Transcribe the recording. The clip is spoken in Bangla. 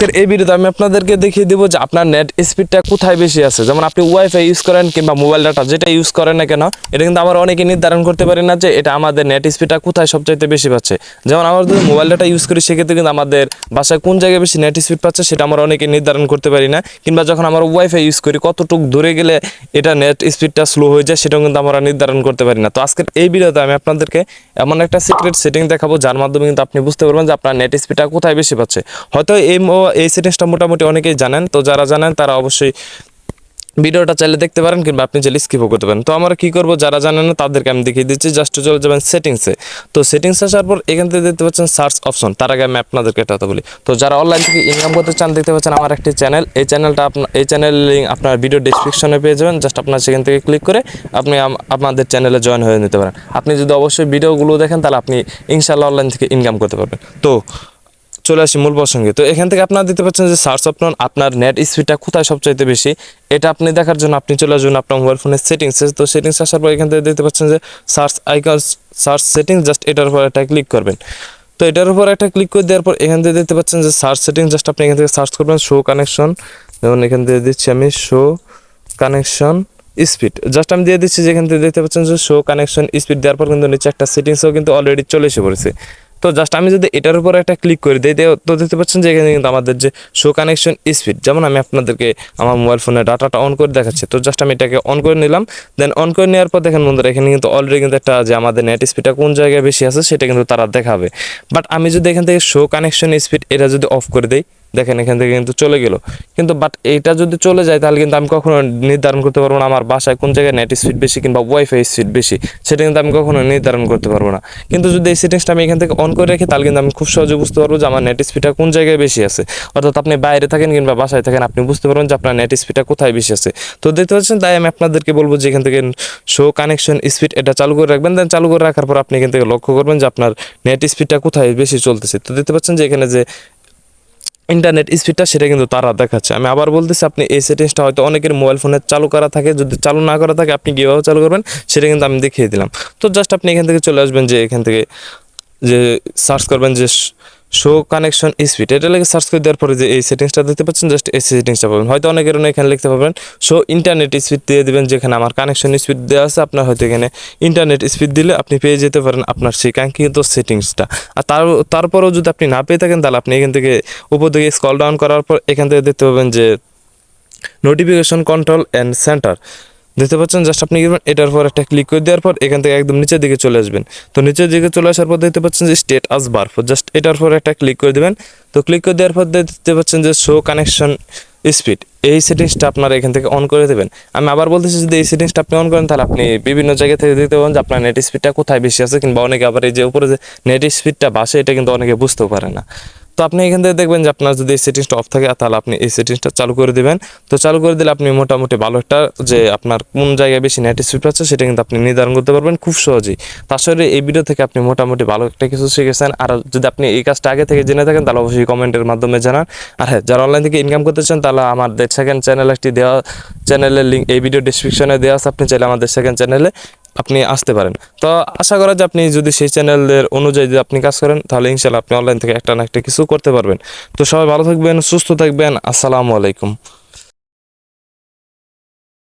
আজকের এই ভিডিওতে আমি আপনাদেরকে দেখিয়ে দেবো যে আপনার নেট স্পিডটা কোথায় বেশি আছে। যেমন আপনি ওয়াইফাই ইউজ করেন কিংবা মোবাইল ডাটা যেটা ইউজ করেন না কেন, এটা কিন্তু আমরা অনেকে নির্ধারণ করতে পারি না যে এটা আমাদের নেট স্পিডটা কোথায় সবচাইতে বেশি পাচ্ছে। যেমন আমরা যদি মোবাইল ডাটা ইউজ করি, সেক্ষেত্রে কিন্তু আমাদের বাসায় কোন জায়গায় বেশি নেট স্পিড পাচ্ছে সেটা আমরা অনেকে নির্ধারণ করতে পারি না। কিংবা যখন আমরা ওয়াইফাই ইউজ করি, কতটুকু দূরে গেলে এটা নেট স্পিডটা স্লো হয়ে যায়, সেটাও কিন্তু আমরা নির্ধারণ করতে পারি না। তো আজকের এই ভিডিওতে আমি আপনাদেরকে এমন একটা সিক্রেট সেটিং দেখাবো, যার মাধ্যমে কিন্তু আপনি বুঝতে পারবেন যে আপনার নেট স্পিডটা কোথায় বেশি পাচ্ছে। হয়তো এই এই সেটিংসটা মোটামুটি অনেকেই জানেন। তো যারা জানেন, তারা অবশ্যই ভিডিওটা চাইলে দেখতে পারেন কিংবা আপনি চাইলে স্কিপও করতে পারেন। তো আমরা কী করব, যারা জানেন না, তাদেরকে আমি দেখিয়ে দিচ্ছি। জাস্ট চলে যাবেন সেটিংসে তো সেটিংস আসার পর এখান থেকে দেখতে পাচ্ছেন সার্চ অপশন তার আগে আমি আপনাদেরকে এটা বলি। তো যারা অনলাইন থেকে ইনকাম করতে চান, দেখতে পাচ্ছেন আমার একটি চ্যানেল এই চ্যানেলটা আপনার এই চ্যানেল লিঙ্ক আপনার ভিডিও ডিসক্রিপশনে পেয়ে যাবেন। জাস্ট আপনার সেখান থেকে ক্লিক করে আপনি আপনাদের চ্যানেলে জয়েন হয়ে নিতে পারেন। আপনি যদি অবশ্যই ভিডিওগুলো দেখেন, তাহলে আপনি ইনশাল্লাহ অনলাইন থেকে ইনকাম করতে পারবেন। তো চলে আসি মূল প্রসঙ্গে। তো এখান থেকে আপনারা দিতে পাচ্ছেন যে সার্চ অপশন আপনার নেট স্পিডটা কোথায় সবচাইতে বেশি? এটা আপনি দেখার জন্য আপনি চলে আসবেন আপনার মোবাইল ফোনের সেটিংসে তো সেটিংস আসার পর এখান থেকে দেখতে পাচ্ছেন যে search icon search settings just এটার উপর একটা ক্লিক করবেন। তো এটার উপর একটা ক্লিক করে দেওয়ার পর এখান থেকে দেখতে পাচ্ছেন যে সার্চ সেটিংস জাস্ট আপনি এখান থেকে সার্চ করবেন শো কানেকশন যেমন এখান থেকে দিচ্ছি আমি শো কানেকশন স্পিড জাস্ট আমি দিয়ে দিচ্ছি যেখান থেকে দেখতে পাচ্ছেন যে শো কানেকশন স্পিড দেওয়ার পর কিন্তু নিচে একটা সেটিংসও কিন্তু অলরেডি চলে এসে পড়েছে। তো জাস্ট আমি যদি এটার উপর একটা ক্লিক করে দিই তো দেখতে পাচ্ছেন যে এখানে কিন্তু আমাদের যে শো কানেকশন স্পিড যেমন আমি আপনাদেরকে আমার মোবাইল ফোনে ডাটাটা অন করে দেখাচ্ছি, তো জাস্ট আমি এটাকে অন করে নিলাম দেন অন করে নেওয়ার পর দেখেন বন্ধুরা, এখানে কিন্তু অলরেডি কিন্তু একটা যে আমাদের নেট স্পিডটা কোন জায়গায় বেশি আছে, সেটা কিন্তু তারা দেখাবে। বাট আমি যদি এখান থেকে শো কানেকশন স্পিড এটা যদি অফ করে দিই দেখেন এখান থেকে কিন্তু চলে গেল। কিন্তু বাট এইটা যদি চলে যায়, তাহলে কিন্তু আমি কখনো নির্ধারণ করতে পারব না। আমার বাসায় কোন জায়গায় নেট স্পিড বেশি কিংবা ওয়াইফাই স্পিড বেশি, সেটা কিন্তু আমি কখনো নির্ধারণ করতে পারব না। কিন্তু যদি এই সেটিংসটা আমি এখান থেকে অন করে রাখি, তাহলে কিন্তু আমি খুব সহজে বুঝতে পারব যে আমার নেট স্পিডটা কোন জায়গায় বেশি আছে। অর্থাৎ আপনি বাইরে থাকেন কিংবা বাসায় থাকেন, আপনি বুঝতে পারবেন যে আপনার নেট স্পিডটা কোথায় বেশি আছে। তো দেখতে পাচ্ছেন, তাই আমি আপনাদেরকে বলব যে এখান থেকে শো কানেকশন স্পিড এটা চালু করে রাখবেন। দেন চালু করে রাখার পর আপনি এখান থেকে লক্ষ্য করবেন যে আপনার নেট স্পিডটা কোথায় বেশি চলতেছে। তো দেখতে পাচ্ছেন যে এখানে যে ইন্টারনেট স্পিডটা সেটা কিন্তু তারা দেখাচ্ছে। আমি আবার বলতেছি, আপনি এই সেটিংসটা হয়তো অনেকের মোবাইল ফোনে চালু করা থাকে, যদি চালু না করা থাকে, আপনি কীভাবে চালু করবেন, সেটা কিন্তু আমি দেখিয়ে দিলাম। তো জাস্ট আপনি এখান থেকে চলে আসবেন যে এখান থেকে যে সার্চ করবেন যে শো কানেকশন স্পিড এটা লেগে সার্চ করে দেওয়ার পরে যে এই সেটিংসটা দেখতে পাচ্ছেন জাস্ট এই সেটিংসটা পাবেন। হয়তো অনেকের অনেক এখানে লিখতে পারবেন শো ইন্টারনেট স্পিড দিয়ে দেবেন, যেখানে আমার কানেকশন স্পিড দেওয়া আছে। আপনার হয়তো এখানে ইন্টারনেট স্পিড দিলে আপনি পেয়ে যেতে পারেন আপনার সেই কাঙ্ক্ষিত সেটিংসটা আর তার, তারপরেও যদি আপনি না পেয়ে থাকেন, তাহলে আপনি এখান থেকে উপর দিকে স্কল ডাউন করার পর এখান থেকে দেখতে পাবেন যে নোটিফিকেশন কন্ট্রোল অ্যান্ড সেন্টার দেখতে পাচ্ছেন জাস্ট আপনি এটার পর একটা ক্লিক করে দেওয়ার পর এখান থেকে একদম নিচের দিকে চলে আসবেন। তো নিচের দিকে চলে আসার পর দেখতে পাচ্ছেন যে স্টেট আস বার জাস্ট এটার পর একটা ক্লিক করে দেবেন। তো ক্লিক করে দেওয়ার পর দেখতে পাচ্ছেন যে শো কানেকশন স্পিড এই সেটিংসটা আপনারা এখান থেকে অন করে দেবেন। আমি আবার বলতেছি, যদি এই সেটিংসটা আপনি অন করেন, তাহলে আপনি বিভিন্ন জায়গা থেকে দেখতে পাবেন যে আপনার নেট স্পিডটা কোথায় বেশি আছে, কিংবা অনেকে আবার এই যে উপরে যে নেট স্পিডটা বাসে, এটা কিন্তু অনেকে বুঝতেও পারে না। তো আপনি এখান থেকে দেখবেন যে আপনার যদি এই সেটিংসটা অফ থাকে, তাহলে আপনি এই সেটিংসটা চালু করে দিবেন। তো চালু করে দিলে আপনি মোটামুটি ভালো একটা যে আপনার কোন জায়গায় বেশি নেট স্পিড পাচ্ছে, সেটা কিন্তু আপনি নির্ধারণ করতে পারবেন খুব সহজেই। তাছাড়া এই ভিডিও থেকে আপনি মোটামুটি ভালো একটা কিছু শিখেছেন। আর যদি আপনি এই কাজটা আগে থেকে জেনে থাকেন, তাহলে অবশ্যই কমেন্টের মাধ্যমে জানান। আর হ্যাঁ যারা অনলাইন থেকে ইনকাম করতে চান, তাহলে আমাদের সেকেন্ড চ্যানেল একটি দেওয়া চ্যানেলের লিঙ্ক এই ভিডিও ডিসক্রিপশনে দেওয়া আছে। আপনি চাইলে আমাদের সেকেন্ড চ্যানেলে আপনি আসতে পারেন। তো আশা করা যে আপনি যদি সেই চ্যানেলদের অনুযায়ী যদি আপনি কাজ করেন, তাহলে ইনশাল্লাহ আপনি অনলাইন থেকে একটা না একটা কিছু করতে পারবেন। তো সবাই ভালো থাকবেন, সুস্থ থাকবেন। আসসালামু আলাইকুম।